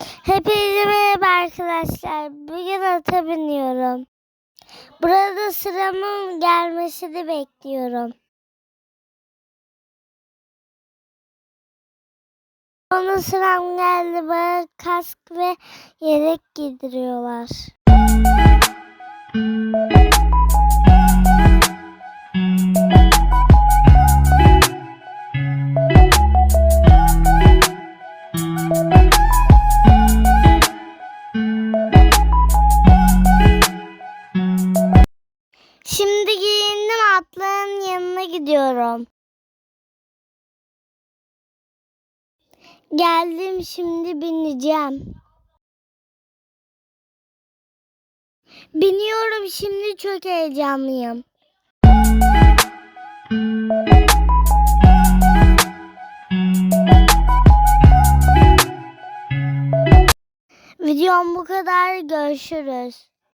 Hepinize merhaba arkadaşlar. Bugün ata biniyorum. Burada sıramın gelmesini bekliyorum. Onun sıram geldi. Bana kask ve yelek giydiriyorlar. Şimdi giyindim atların yanına gidiyorum. Geldim şimdi bineceğim. Biniyorum şimdi çok heyecanlıyım. Videom bu kadar. Görüşürüz.